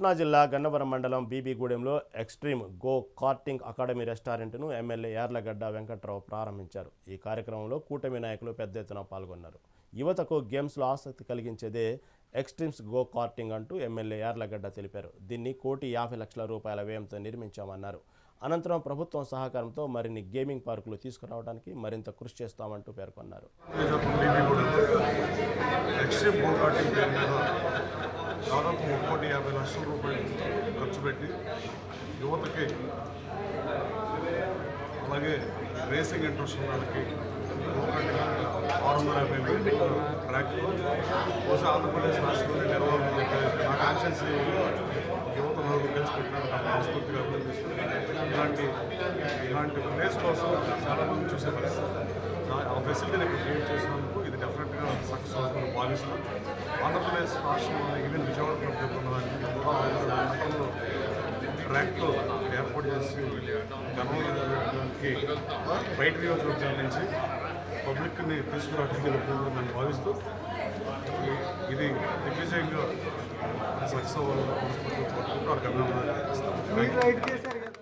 కృష్ణా జిల్లా గన్నవరం మండలం బీబీగూడెంలో ఎక్స్ట్రీమ్ గో కార్టింగ్ అకాడమీ రెస్టారెంట్ను ఎమ్మెల్యే యార్లగడ్డ వెంకట్రావు ప్రారంభించారు. ఈ కార్యక్రమంలో కూటమి నాయకులు పెద్ద ఎత్తున పాల్గొన్నారు. యువతకు గేమ్స్లో ఆసక్తి కలిగించేదే ఎక్స్ట్రీమ్స్ గో కార్టింగ్ అంటూ ఎమ్మెల్యే యార్లగడ్డ తెలిపారు. దీన్ని కోటి యాభై లక్షల రూపాయల వ్యయంతో నిర్మించామన్నారు. అనంతరం ప్రభుత్వం సహకారంతో మరిన్ని గేమింగ్ పార్కులు తీసుకురావడానికి మరింత కృషి చేస్తామంటూ పేర్కొన్నారు. దాదాపు ఒక కోటి యాభై లక్షల రూపాయలు ఖర్చు పెట్టి యువతకి అలాగే రేసింగ్ ఇంట్రెస్ట్ ఉన్న వాళ్ళకి ఆరు వందల యాభై వేలు ట్రాక్. బహుశా ఆంధ్రప్రదేశ్ రాష్ట్రంలో నిర్వహణ నా కాన్షియన్స్ యువత నలుగురు కలిసి పెట్టినారు. మనస్ఫూర్తిగా అభినందిస్తుంది ఇలాంటి ఇలాంటి ప్లేస్ కోసం చాలామంది చూసే పరిస్థితి. ఆ ఫెసిలిటీని ఇక్కడ క్రియేట్ చేసినందుకు ఇది డెఫినెట్గా సక్సెస్ అవుతుందని భావిస్తూ ఆంధ్రప్రదేశ్ రాష్ట్రంలో ఈవెన్ విజయవాడ ప్రభుత్వం ఉన్నదానికి ట్రాక్తో ఏర్పాటు చేసి గణానికి బయట నియోజకవర్గాల నుంచి పబ్లిక్ని తీసుకురావడానికి ఉపయోగపడుతుందని భావిస్తూ ఇది దిగ్విజయంగా సక్సెస్ అవ్వాలని మనస్ఫూర్తిగా కోరుకుంటూ వారికి అభినందనలు చేస్తాం